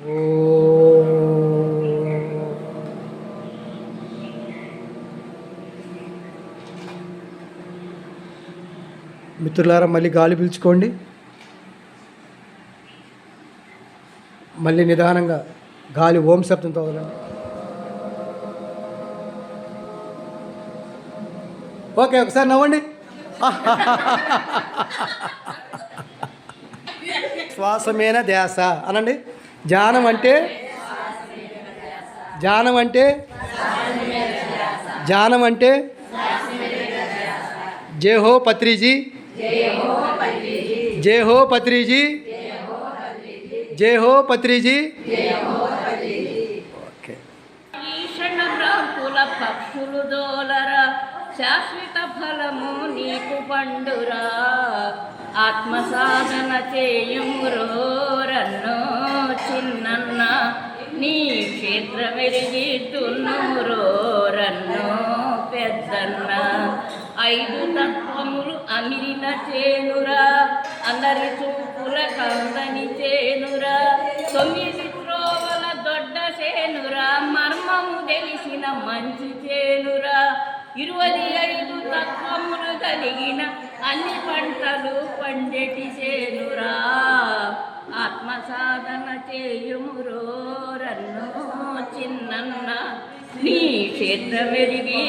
మిత్రులారా మళ్ళీ గాలి పీల్చుకోండి. మళ్ళీ నిదానంగా గాలి ఓం శబ్దంతో వదలండి. ఓకే ఒకసారి నవ్వండి. శ్వాసమేన ధ్యాస అనండి. ధ్యానం అంటే? ధ్యానం అంటే? ధ్యానం అంటే? జై హో పత్రిజీ. జై హో పత్రిజీ. జై హో పత్రిజీ. ఓకే. పక్షులు దోలరా శాశ్వత ఫలము నీకు పండురా. ఆత్మ సాధన చేయుమురోరన్నో క్షేత్ర వెలిగితున్నురోరన్నో పెద్దన్న. ఐదు తత్వములు అమిరిన చేనురా అందరి చూపుల కందని చేనురా తొమ్మిది త్రోవల దొడ్డ చేనురా మర్మము తెలిసిన మంచి చేనురా ఇరవై ఐదు తత్వములు కలిగిన అన్ని పంటలు పండెటి చేను సాధన చేయుమురో రన్నో చిన్నన్న నీ క్షేత్ర మెరిగి